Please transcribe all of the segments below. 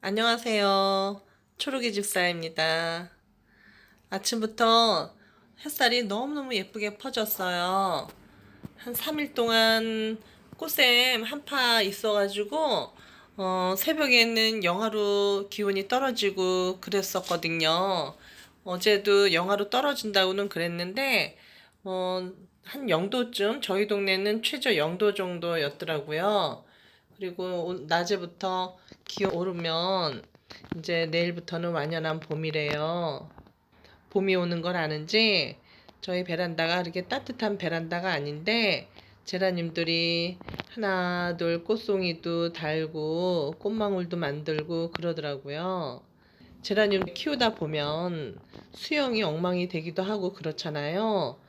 안녕하세요. 초록이 집사입니다. 아침부터 햇살이 너무너무 예쁘게 퍼졌어요. 한 3일 동안 꽃샘 한파 있어가지고, 어, 새벽에는 영하로 기온이 떨어지고 그랬었거든요. 어제도 영하로 떨어진다고는 그랬는데, 어, 한 0도쯤, 저희 동네는 최저 0도 정도였더라고요. 그리고 오- 낮에부터 기온 오르면 이제 내일부터는 완연한 봄이래요. 봄이 오는 걸 아는지 저희 베란다가 그렇게 따뜻한 베란다가 아닌데 제라늄들이 하나 둘 꽃송이도 달고 꽃망울도 만들고 그러더라고요. 제라늄 키우다 보면 수영이 엉망이 되기도 하고 그렇잖아요.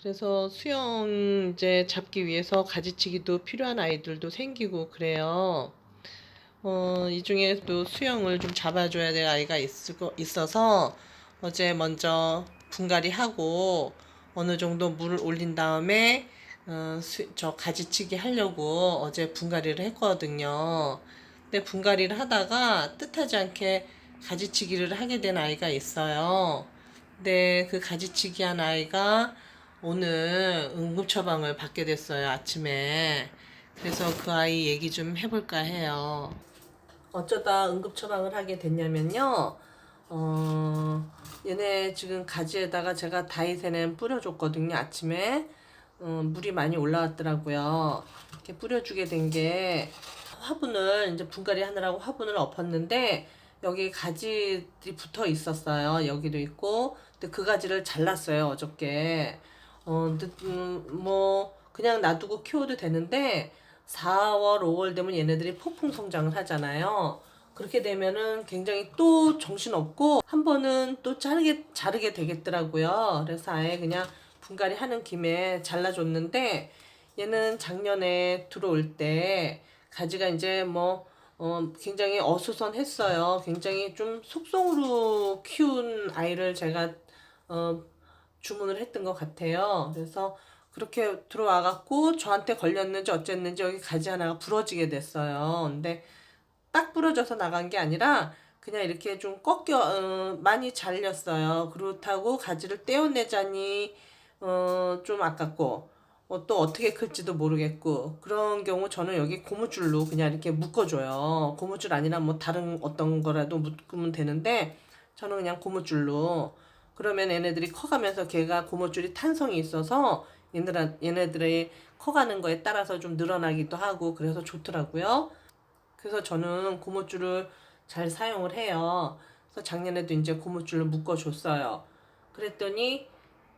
그래서 수영 이제 잡기 위해서 가지치기도 필요한 아이들도 생기고 그래요. 어, 이 중에도 수영을 좀 잡아줘야 될 아이가 있으고, 있어서 어제 먼저 분갈이 하고 어느 정도 물을 올린 다음에 어, 수, 저 가지치기 하려고 어제 분갈이를 했거든요. 근데 분갈이를 하다가 뜻하지 않게 가지치기를 하게 된 아이가 있어요. 근데 그 가지치기 한 아이가 오늘 응급 처방을 받게 됐어요, 아침에. 그래서 그 아이 얘기 좀 해볼까 해요. 어쩌다 응급 처방을 하게 됐냐면요. 어, 얘네 지금 가지에다가 제가 다이세넨 뿌려줬거든요, 아침에. 어, 물이 많이 올라왔더라고요. 이렇게 뿌려주게 된 게 화분을 이제 분갈이 하느라고 화분을 엎었는데 여기 가지들이 붙어 있었어요. 여기도 있고. 근데 그 가지를 잘랐어요, 어저께. 어, 음, 뭐, 그냥 놔두고 키워도 되는데 4월, 5월 되면 얘네들이 폭풍 성장을 하잖아요. 그렇게 되면은 굉장히 또 정신없고 한 번은 또 자르게, 자르게 되겠더라고요. 그래서 아예 그냥 분갈이 하는 김에 잘라줬는데 얘는 작년에 들어올 때 가지가 이제 뭐 어, 굉장히 어수선했어요. 굉장히 좀 속성으로 키운 아이를 제가 어, 주문을 했던 것 같아요. 그래서 그렇게 들어와 갖고 저한테 걸렸는지 어쨌는지 여기 가지 하나가 부러지게 됐어요. 근데 딱 부러져서 나간 게 아니라 그냥 이렇게 좀 꺾여 어, 많이 잘렸어요. 그렇다고 가지를 떼어내자니 어, 좀 아깝고 어, 또 어떻게 클지도 모르겠고 그런 경우 저는 여기 고무줄로 그냥 이렇게 묶어줘요. 고무줄 아니라 뭐 다른 어떤 거라도 묶으면 되는데 저는 그냥 고무줄로 그러면 얘네들이 커가면서 걔가 고무줄이 탄성이 있어서 얘네들 얘네들의 커가는 거에 따라서 좀 늘어나기도 하고 그래서 좋더라고요. 그래서 저는 고무줄을 잘 사용을 해요. 그래서 작년에도 이제 고무줄로 묶어줬어요. 그랬더니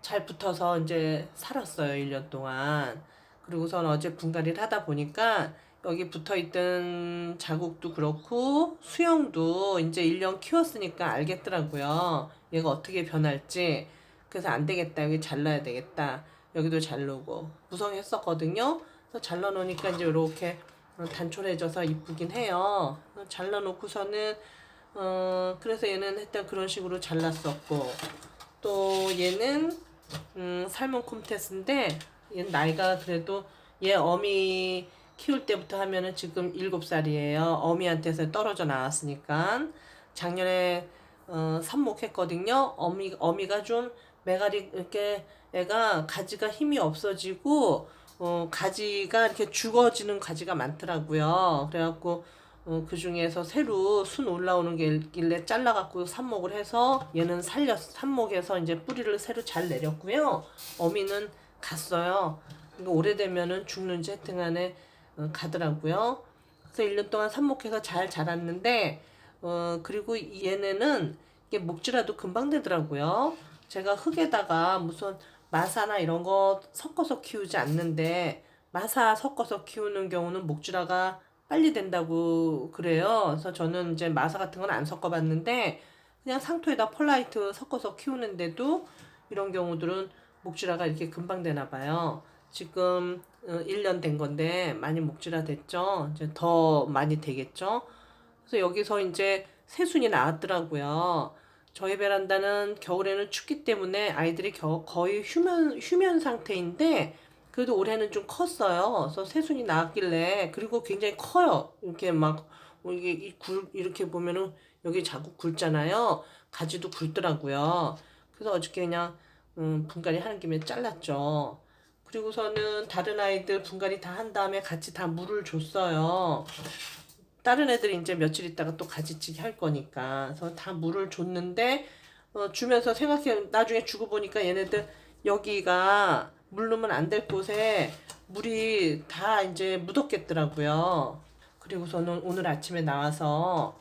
잘 붙어서 이제 살았어요. 1년 동안. 그리고선 어제 분갈이를 하다 보니까 여기 붙어 있던 자국도 그렇고 수영도 이제 1년 키웠으니까 알겠더라고요. 얘가 어떻게 변할지. 그래서 안 되겠다. 여기 잘라야 되겠다. 여기도 자르고 무성했었거든요. 그래서 잘라놓으니까 이제 이렇게 단촐해져서 이쁘긴 해요. 잘라놓고서는 어 그래서 얘는 일단 그런 식으로 잘랐었고 또 얘는 음 살몬 콤테스인데 얘는 나이가 그래도 얘 어미 키울 때부터 하면은 지금 일곱 살이에요. 어미한테서 떨어져 나왔으니까 작년에 어 삽목했거든요. 어미 어미가 좀 매가리 이렇게 애가 가지가 힘이 없어지고 어 가지가 이렇게 죽어지는 가지가 많더라고요. 그래갖고 어, 그 중에서 새로 순 올라오는 게 있길래 잘라갖고 삽목을 해서 얘는 살렸 삽목에서 이제 뿌리를 새로 잘 내렸고요. 어미는 갔어요. 오래되면은 죽는지 하여튼 간에 어, 가더라고요. 그래서 1년 동안 삽목해서 잘 자랐는데 어 그리고 얘네는 이게 목질라도 금방 되더라고요. 제가 흙에다가 무슨 마사나 이런 거 섞어서 키우지 않는데 마사 섞어서 키우는 경우는 목질라가 빨리 된다고 그래요. 그래서 저는 이제 마사 같은 건 안 섞어봤는데 그냥 상토에다 펄라이트 섞어서 키우는데도 이런 경우들은 목질라가 이렇게 금방 되나 봐요. 지금 1년 된 건데 많이 목질라 됐죠. 이제 더 많이 되겠죠. 그래서 여기서 이제 새순이 나왔더라고요. 저희 베란다는 겨울에는 춥기 때문에 아이들이 겨, 거의 휴면 휴면 상태인데 그래도 올해는 좀 컸어요. 그래서 새순이 나왔길래 그리고 굉장히 커요. 이렇게 막뭐 이게 이 굴 이렇게 보면은 여기 자꾸 굵잖아요. 가지도 굵더라고요. 그래서 어저께 그냥 음, 분갈이 하는 김에 잘랐죠. 그리고서는 다른 아이들 분갈이 다 한 다음에 같이 다 물을 줬어요. 다른 애들이 이제 며칠 있다가 또 가지치기 할 거니까. 그래서 다 물을 줬는데, 어, 주면서 생각해, 나중에 주고 보니까 얘네들 여기가 물 넣으면 안 될 곳에 물이 다 이제 묻었겠더라고요. 그리고서는 오늘 아침에 나와서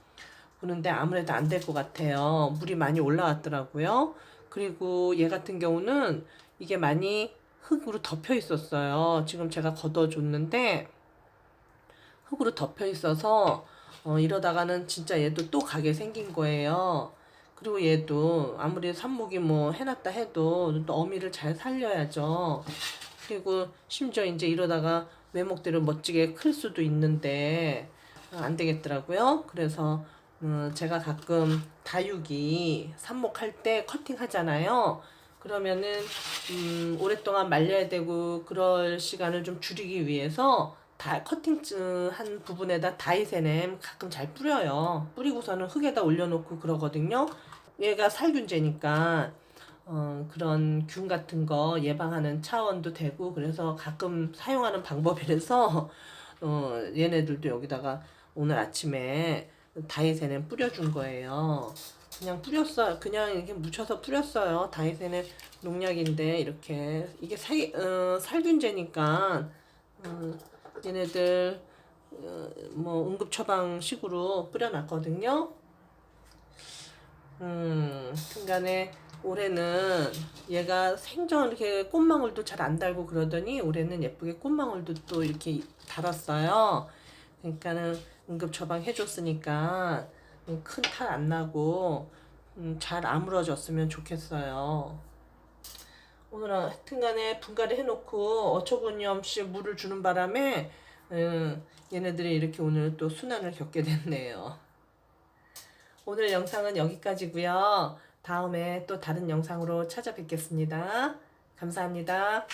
보는데 아무래도 안 될 것 같아요. 물이 많이 올라왔더라고요. 그리고 얘 같은 경우는 이게 많이 흙으로 덮여 있었어요. 지금 제가 걷어줬는데 흙으로 덮여 있어서 어, 이러다가는 진짜 얘도 또 가게 생긴 거예요. 그리고 얘도 아무리 삽목이 뭐 해놨다 해도 또 어미를 잘 살려야죠. 그리고 심지어 이제 이러다가 외목대로 멋지게 클 수도 있는데 어, 안 되겠더라고요. 그래서 음, 제가 가끔 다육이 삽목할 때 커팅 하잖아요. 그러면은 음, 오랫동안 말려야 되고 그럴 시간을 좀 줄이기 위해서 다 커팅 한 부분에다 다이세넴 가끔 잘 뿌려요. 뿌리고서는 흙에다 올려놓고 그러거든요. 얘가 살균제니까 어, 그런 균 같은 거 예방하는 차원도 되고 그래서 가끔 사용하는 방법이라서 어, 얘네들도 여기다가 오늘 아침에 다이세넴 뿌려준 거예요. 그냥 뿌렸어요. 그냥 이렇게 묻혀서 뿌렸어요. 다이세넴 농약인데 이렇게 이게 살, 어, 살균제니까 어, 얘네들 어, 뭐 응급 처방식으로 뿌려놨거든요. 음, 중간에 올해는 얘가 생전 이렇게 꽃망울도 잘 안 달고 그러더니 올해는 예쁘게 꽃망울도 또 이렇게 달았어요. 그러니까는 응급 처방 해줬으니까 큰 탈 안 나고 음, 잘 아물어졌으면 좋겠어요. 오늘 하여튼간에 분갈이 해놓고 어처구니 없이 물을 주는 바람에 음, 얘네들이 이렇게 오늘 또 순환을 겪게 됐네요. 오늘 영상은 여기까지고요. 다음에 또 다른 영상으로 찾아뵙겠습니다. 감사합니다.